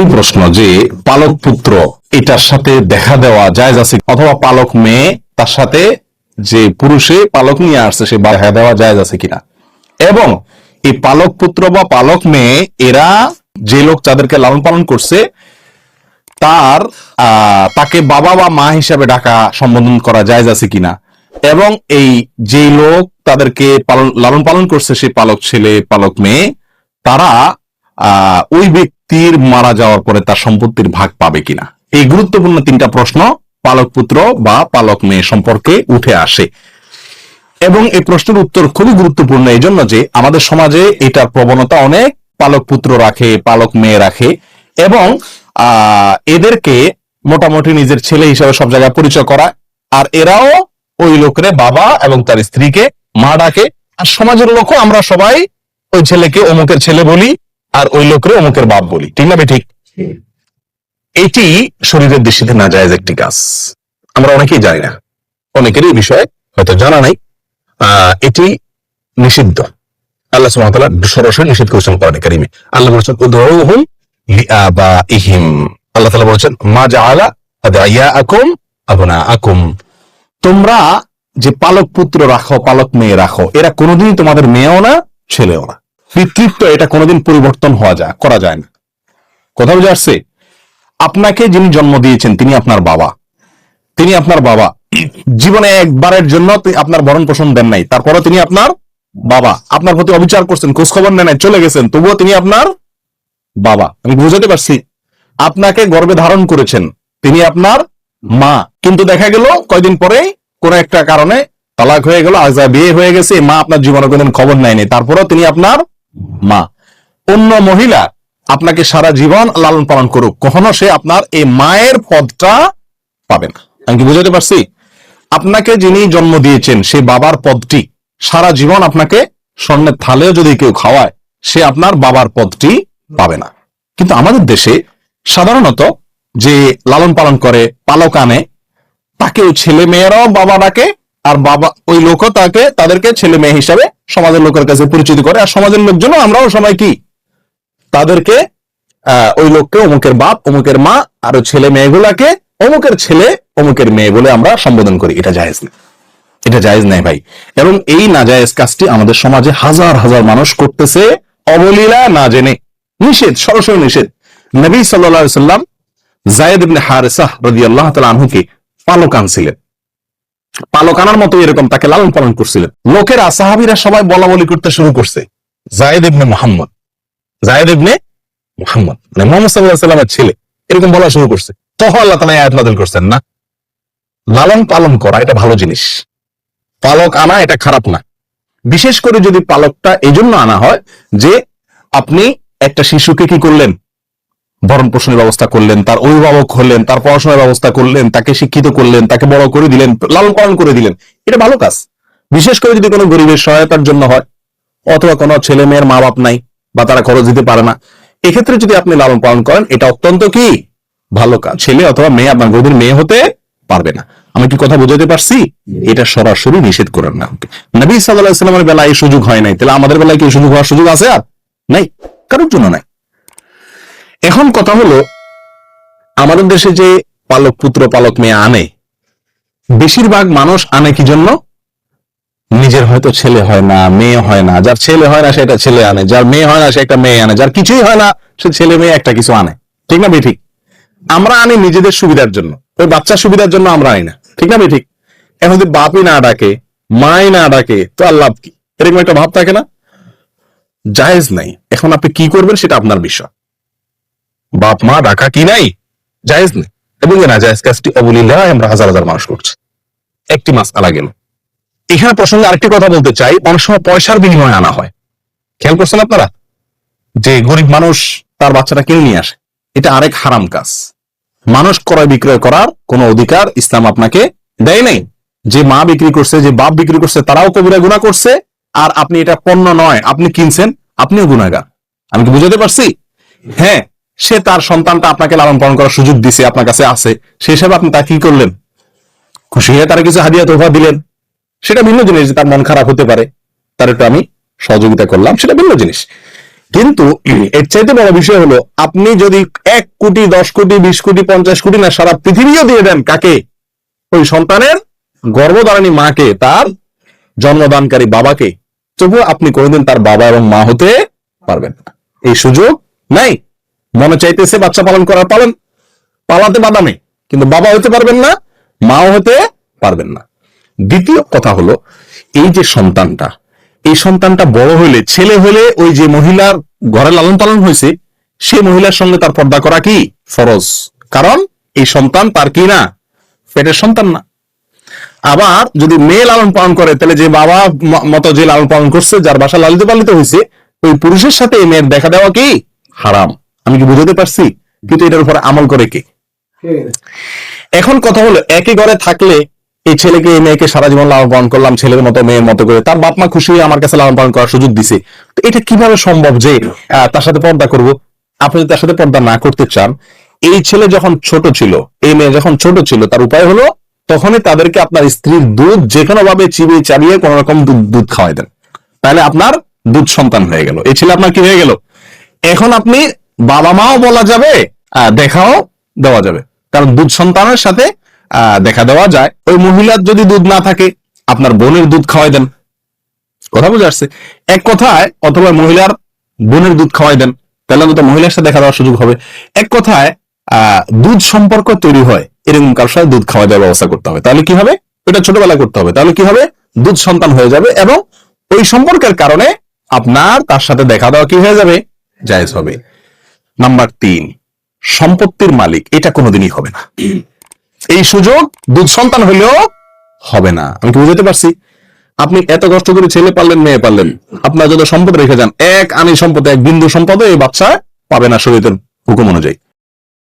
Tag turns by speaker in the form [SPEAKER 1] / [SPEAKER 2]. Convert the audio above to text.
[SPEAKER 1] সরাসরি প্রশ্ন যে পালক পুত্র এটার সাথে দেখা দেওয়া যায় আছে অথবা পালক মেয়ে তার সাথে যে পুরুষে পালক নিয়ে আসছে, সে দেখা দেওয়া যায় আছে কিনা? এবং এই পালক পুত্র বা পালক মেয়ে, এরা যে লোক যাদেরকে লালন পালন করছে, তার তাকে বাবা বা মা হিসাবে ডাকা সম্বোধন করা যায় আছে কিনা? এবং এই যে লোক তাদেরকে পালন, লালন পালন করছে, সে পালক ছেলে, পালক মেয়ে, তারা ওই ব্যক্তির মারা যাওয়ার পরে তার সম্পত্তির ভাগ পাবে কিনা? এই গুরুত্বপূর্ণ তিনটা প্রশ্ন পালক পুত্র বা পালক মেয়ে সম্পর্কে উঠে আসে। এবং এই প্রশ্নের উত্তর খুবই গুরুত্বপূর্ণ এই জন্য যে আমাদের সমাজে এটার প্রবণতা অনেক, পালক পুত্র রাখে, পালক মেয়ে রাখে এবং এদেরকে মোটামুটি নিজের ছেলে হিসাবে সব জায়গায় পরিচয় করা আর এরাও ওই লোকের বাবা এবং তার স্ত্রীকে মা ডাকে। আর সমাজের লোকও আমরা সবাই ওই ছেলেকে অমুকের ছেলে বলি আর ওই লোকের অমুকের বাপ বলি। ঠিক না ঠিক এটি শরীরের দৃষ্টিতে না যায় একটি কাজ। আমরা অনেকেই জানি না। অনেকেরই এই বিষয়ে হয়তো জানা নাই। এটি নিষিদ্ধ। আল্লাহ তাআলা সরাসরি নিষেধ করেছেন কোরআনে কারিমে। আল্লাহ বলেছেন উদউহুম লিআবাইহিম আল্লাহ তাআলা বলেছেন মা জাআলা আদাইয়াকুম আবনাআকুম। তোমরা যে পালক পুত্র রাখো পালক মেয়ে রাখো এরা কোনোদিনই তোমাদের মেয়েও না ছেলেও না। পিতৃত্ব এটা কোনোদিন পরিবর্তন হওয়া যায়, করা যায় না। কথা বুঝে আসছে? আপনাকে যিনি জন্ম দিয়েছেন, তিনি আপনার বাবা। তিনি আপনার বাবা। জীবনে একবারের জন্য আপনার ভরণ পোষণ দেন নাই। তারপরে তিনি আপনার বাবা। আপনার প্রতি অবিচার করছেন খোঁজ খবর নেন চলে গেছেন। তবুও তিনি আপনার বাবা। আমি বুঝাতে পারছি? আপনাকে গর্বে ধারণ করেছেন। তিনি আপনার মা। কিন্তু দেখা গেল, কয়দিন পরেই কোন একটা কারণে তালাক হয়ে গেল আজ বিয়ে হয়ে গেছে। মা আপনার জীবনে কোনদিন খবর নেয়নি। তারপরেও তিনি আপনার মা। অন্য মহিলা আপনাকে সারা জীবন লালন পালন করুক, কখনো সে আপনার এই মায়ের পদটা পাবে না। আমি কি বুঝাতে পারছি? আপনাকে যিনি জন্ম দিয়েছেন, সে বাবার পদটি সারা জীবন আপনাকে স্বর্ণের থালেও যদি কেউ খাওয়ায়, সে আপনার বাবার পদটি পাবে না। কিন্তু আমাদের দেশে সাধারণত যে লালন পালন করে, পালক আনে তাকেও ছেলে মেয়েরাও বাবা ডাকে আর বাবা, ওই লোকও তাকে, তাদেরকে ছেলে মেয়ে হিসাবে সমাজের লোকের কাছে পরিচিত করে। আর সমাজের লোকজন আমরাও সবাই কি? তাদেরকে ওই লোককে, অমুকের বাপ, অমুকের মা, আর ছেলে মেয়েগুলাকে, অমুকের ছেলে, অমুকের মেয়ে বলে আমরা সম্বোধন করি। এটা জায়েজ না এটা জায়েজ নাই ভাই। এবং এই নাজায়েজ কাজটি আমাদের সমাজে হাজার হাজার মানুষ করতেছে অবলীলা, না জেনে। নিষেধ, সরাসরি নিষেধ। নবী আলাইহি সাল্লাম জায়েদ ইবনে হারেসাহ রাদিয়াল্লাহু তাআলা আনহুকে পালক আনছিলেন। পালক আনার মতো এরকম তাকে লালন পালন করছিলেন। লোকেরা, সাহাবীরা সবাই বলা বলি করতে শুরু করছে। জায়েদ ইবনে মুহাম্মদ। জায়েদ ইবনে মুহাম্মদ। মানে মোহাম্মদ সাল্লামের ছেলে। এরকম বলা শুরু করছে। তখন আল্লাহ এই আয়াত নাযিল করছেন না? লালন পালন করা এটা ভালো জিনিস। পালক আনা এটা খারাপ না। বিশেষ করে যদি পালকটা এই জন্য আনা হয় যে আপনি একটা শিশুকে কি করলেন? ভরণ পোষণের ব্যবস্থা করলেন, তার অভিভাবক হলেন, তার পড়াশোনার ব্যবস্থা করলেন, তাকে শিক্ষিত করলেন, তাকে বড় করে দিলেন, লালন পালন করে দিলেন। এটা ভালো কাজ। বিশেষ করে যদি কোনো গরিবের সহায়তার জন্য হয়, অথবা কোনো ছেলে মেয়ের মা বাপ নাই, বা তারা খরচ দিতে পারে না, এক্ষেত্রে যদি আপনি লালন পালন করেন, এটা অত্যন্ত কি? ভালো কাজ। ছেলে অথবা মেয়ে আপনার গরিবের মেয়ে হতে পারবে না। আমি কি কথা বোঝাতে পারছি? এটা সরাসরি নিষেধ করেন না নবী সাল্লাহ সাল্লামের বেলায় এই সুযোগ হয় নাই। তাহলে আমাদের বেলায় কি সুযোগ হওয়ার সুযোগ আছে আর? নাই। কারোর জন্য নাই। এখন কথা হলো, আমাদের দেশে যে পালক পুত্র, পালক মেয়ে আনে, বেশিরভাগ মানুষ আনে কি জন্য? নিজের হয়তো ছেলে হয় না, মেয়ে হয় না, যার ছেলে হয় না সেটা ছেলে আনে, যার মেয়ে হয় না সে একটা মেয়ে আনে, যার কিছুই হয় না সে ছেলে মেয়ে একটা কিছু আনে। ঠিক না বেঠিক আমরা আনি নিজেদের সুবিধার জন্য। ওই বাচ্চার সুবিধার জন্য আমরা আনি না। ঠিক না বেঠিক এখন যদি বাপই না ডাকে, মাই না ডাকে, তো আর লাভ কি? এরকম একটা ভাব থাকে না? জায়েজ নাই। এখন আপনি কি করবেন সেটা আপনার বিষয়। বাপ, মা ডাকা কি নাই? জায়েজ নেই। এবং এই নাজায়েজ কাজটি অবলীলা আমরা হাজার হাজার মানুষ করছে। একটি মাস আলা গেল। এখানে প্রসঙ্গে আরেকটি কথা বলতে চাই। অনেক সময় পয়সার বিনিময়ে আনা হয়। খেয়াল করছেন আপনারা? যে গরিব মানুষ তার বাচ্চাটা কিনে নিয়ে আসে। এটা আরেক হারাম কাজ। মানুষ ক্রয় বিক্রয় করার কোনো অধিকার ইসলাম আপনাকে দেয় নাই। যে মা বিক্রি করছে, যে বাপ বিক্রি করছে, তারাও কবিরা গুণা করছে। আর আপনি এটা পণ্য নয়, আপনি কিনছেন, আপনিও গুণাগার আমি কি বুঝাতে পারছি? হ্যাঁ সে তার সন্তানটা আপনাকে লালন পালন করার সুযোগ দিছে, আপনার কাছে আছে। সেই হিসাবে আপনি তা কি করলেন? খুশি হয়ে তারা কিছু হাদিয়া তোফা দিলেন। সেটা ভিন্ন জিনিস, তার মন খারাপ হতে পারে। তার একটু আমি সহযোগিতা করলাম, সেটা ভিন্ন জিনিস। কিন্তু এর চাইতে বড় বিষয় হলো, আপনি যদি এক কোটি, দশ কোটি, বিশ কোটি, পঞ্চাশ কোটি না সারা পৃথিবীও দিয়ে দেন কাকে? ওই সন্তানের গর্ভধারণী মাকে, তার জন্মদানকারী বাবাকে। তবুও আপনি কোনোদিন তার বাবা এবং মা হতে পারবেন না। এই সুযোগ নাই। মনে চাইতেছে বাচ্চা পালন করার পালন পালাতে নেই। কিন্তু বাবা হতে পারবেন না, মাও হতে পারবেন না। দ্বিতীয় কথা হলো, এই যে সন্তানটা, এই সন্তানটা বড় হইলে, ছেলে হলে ওই যে মহিলার ঘরে লালন পালন হয়েছে সেই মহিলার সঙ্গে তার পর্দা করা কি? ফরজ। কারণ এই সন্তান তার কি না? পেটের সন্তান না। আবার যদি মেয়ে লালন পালন করে, তাহলে যে বাবা মতো যে লালন পালন করছে, যার বাসা লালিত পালিত হয়েছে, ওই পুরুষের সাথে এই মেয়ের দেখা দেওয়া কি? হারাম। আমি কি বুঝাতে পারছি? কিন্তু এটার উপরে আমল করে কে? এখন কথা হলো, একই ঘরে থাকলে এই ছেলেকে, এই মেয়েকে সারা জীবন লালন পালন করলাম, ছেলের মতো, মেয়ের মতো করে। তার বাপ মা খুশি হয়ে আমার কাছে লালন পালন করার সুযোগ দিছে। তো এটা কীভাবে সম্ভব যে তার সাথে পর্দা করব? আপনি তার সাথে পর্দা না করতে চান, এই ছেলে যখন ছোট ছিল, এই মেয়ে যখন ছোট ছিল, তার উপায় হলো তখনই তাদেরকে আপনার স্ত্রীর দুধ যে কোনো ভাবে চিবিয়ে চাবিয়ে কোন রকম দুধ দুধ খাওয়াই দেন। তাহলে আপনার দুধ সন্তান হয়ে গেল। এই ছেলে আপনার কি হয়ে গেল? এখন আপনি বাবা মাও বলা যাবে দেখাও দেওয়া যাবে। কারণ দুধ সন্তানের সাথে দেখা দেওয়া যায়। ওই মহিলার যদি দুধ না থাকে, আপনার বোনের দুধ খাওয়াই দেন। কথা বুঝে আসছে? এক কথায়, অথবা মহিলার বোনের দুধ খাওয়াই দেন, তাহলে তো মহিলার সাথে দেখা দেওয়ার সুযোগ হবে। এক কথায় দুধ সম্পর্ক তৈরি হয়, এরকম কারোর সাথে দুধ খাওয়া দেওয়ার ব্যবস্থা করতে হবে। তাহলে কি হবে? এটা ছোটবেলায় করতে হবে। তাহলে কি হবে? দুধ সন্তান হয়ে যাবে এবং ওই সম্পর্কের কারণে আপনার তার সাথে দেখা দেওয়া কি হয়ে যাবে? জায়েজ হবে। নাম্বার তিন, সম্পত্তির মালিক, এটা কোনোদিনই হবে না। এই সুযোগ দুধ সন্তান হলেও হবে না। আমি কি বুঝতে পারছি? আপনি এত কষ্ট করে ছেলে পারলেন মেয়ে পারলেন আপনার যত সম্পদ রেখে যান, এক আনি সম্পদ, এক বিন্দু সম্পদ এই বাচ্চা পাবে না শরীরের হুকুম অনুযায়ী।